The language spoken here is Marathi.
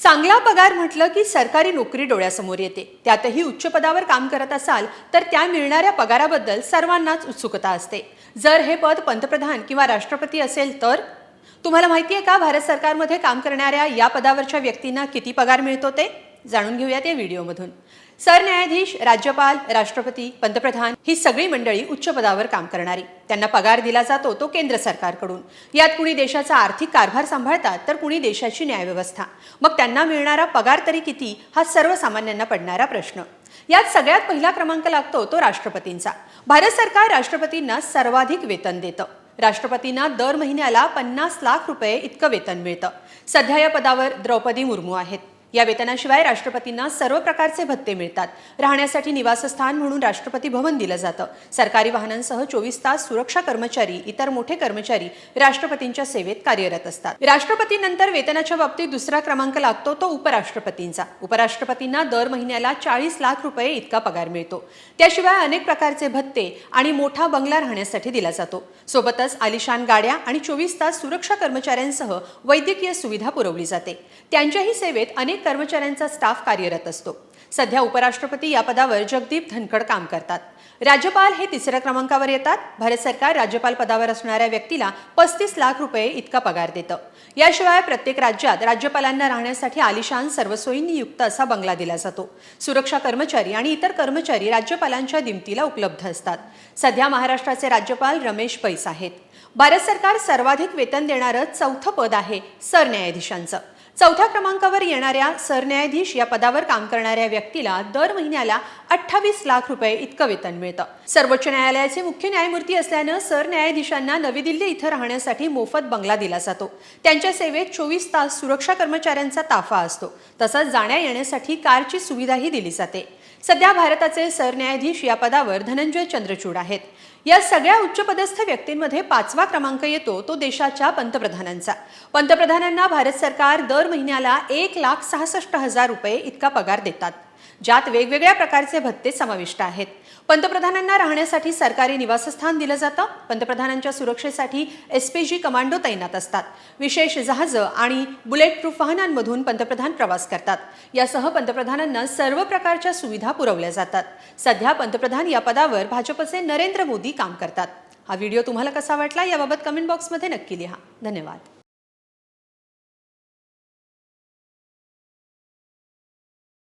चांगला पगार म्हटलं की सरकारी नोकरी डोळ्यासमोर येते. त्यातही उच्च पदावर काम करत असाल तर त्या मिळणाऱ्या पगाराबद्दल सर्वांनाच उत्सुकता असते. जर हे पद पंतप्रधान किंवा राष्ट्रपती असेल तर? तुम्हाला माहिती आहे का भारत सरकारमध्ये काम करणाऱ्या या पदावरच्या व्यक्तींना किती पगार मिळतो ते? जाणून घेऊयात या व्हिडिओमधून. सरन्यायाधीश राज्यपाल राष्ट्रपती पंतप्रधान ही सगळी मंडळी उच्च पदावर काम करणारी. त्यांना पगार दिला जातो तो केंद्र सरकारकडून. यात कुणी देशाचा आर्थिक कारभार सांभाळतात तर कुणी देशाची न्यायव्यवस्था. मग त्यांना मिळणारा पगार तरी किती हा सर्वसामान्यांना पडणारा प्रश्न. यात सगळ्यात पहिला क्रमांक लागतो तो राष्ट्रपतींचा. भारत सरकार राष्ट्रपतींना सर्वाधिक वेतन देतं. राष्ट्रपतींना दर महिन्याला पन्नास लाख रुपये इतकं वेतन मिळतं. सध्या या पदावर द्रौपदी मुर्मू आहेत. या वेतनाशिवाय राष्ट्रपतींना सर्व प्रकारचे भत्ते मिळतात. राहण्यासाठी निवासस्थान म्हणून राष्ट्रपती भवन दिलं जातं. सरकारी वाहनांसह चोवीस तास सुरक्षा कर्मचारी इतर मोठे कर्मचारी राष्ट्रपतींच्या सेवेत कार्यरत असतात. राष्ट्रपतींनंतर वेतनाच्या बाबतीत दुसरा क्रमांक लागतो तो उपराष्ट्रपतींचा. उपराष्ट्रपतींना दर महिन्याला चाळीस लाख रुपये इतका पगार मिळतो. त्याशिवाय अनेक प्रकारचे भत्ते आणि मोठा बंगला राहण्यासाठी दिला जातो. सोबतच आलिशान गाड्या आणि चोवीस तास सुरक्षा कर्मचाऱ्यांसह वैद्यकीय सुविधा पुरवली जाते. त्यांच्याही सेवेत अनेक कर्मचाऱ्यांचा स्टाफ कार्यरत असतो. सध्या उपराष्ट्रपती या पदावर जगदीप धनखड काम करतात. राज्यपाल हे तिसऱ्या क्रमांकावर येतात. भारत सरकार राज्यपाल पदावर असणाऱ्या व्यक्तीला पस्तीस लाख रुपये इतका पगार देतं. याशिवाय प्रत्येक राज्यात राज्यपालांना राहण्यासाठी आलिशान सर्वसोयींनी युक्त असा बंगला दिला जातो. सुरक्षा कर्मचारी आणि इतर कर्मचारी राज्यपालांच्या दिमतीला उपलब्ध असतात. सध्या महाराष्ट्राचे राज्यपाल रमेश पैस आहेत. भारत सरकार सर्वाधिक वेतन देणारं चौथं पद आहे सरन्यायाधीशांचं. चौथ्या क्रमांकावर येणाऱ्या सरन्यायाधीश या पदावर काम करणाऱ्या व्यक्तीला दर महिन्याला अठ्ठावीस लाख रुपये इतकं वेतन मिळतं. सर्वोच्च न्यायालयाचे मुख्य न्यायमूर्ती असल्यानं सरन्यायाधीशांना नवी दिल्ली इथं राहण्यासाठी मोफत बंगला दिला जातो. त्यांच्या सेवेत चोवीस तास सुरक्षा कर्मचाऱ्यांचा ताफा असतो. तसंच जाण्या येण्यासाठी कारची सुविधाही दिली जाते. सध्या भारताचे सरन्यायाधीश या पदावर धनंजय चंद्रचूड आहेत. या सगळ्या उच्चपदस्थ व्यक्तींमध्ये पाचवा क्रमांक येतो तो देशाच्या पंतप्रधानांचा. पंतप्रधानांना भारत सरकार दर महिन्याला एक लाख सहासष्ट हजार रुपये इतका पगार देतात. ज्यात वेगवेगळ्या प्रकारचे भत्ते समाविष्ट आहेत. पंतप्रधानांना राहण्यासाठी सरकारी निवासस्थान दिलं जातं. पंतप्रधानांच्या सुरक्षेसाठी एस पी जी कमांडो तैनात असतात. विशेष जहाजं आणि बुलेट प्रूफ वाहनांमधून पंतप्रधान प्रवास करतात. यासह पंतप्रधानांना सर्व प्रकारच्या सुविधा पुरवल्या जातात. सध्या पंतप्रधान या पदावर भाजपचे नरेंद्र मोदी काम करतात. हा व्हिडिओ तुम्हाला कसा वाटला याबाबत कमेंट बॉक्समध्ये नक्की लिहा. धन्यवाद.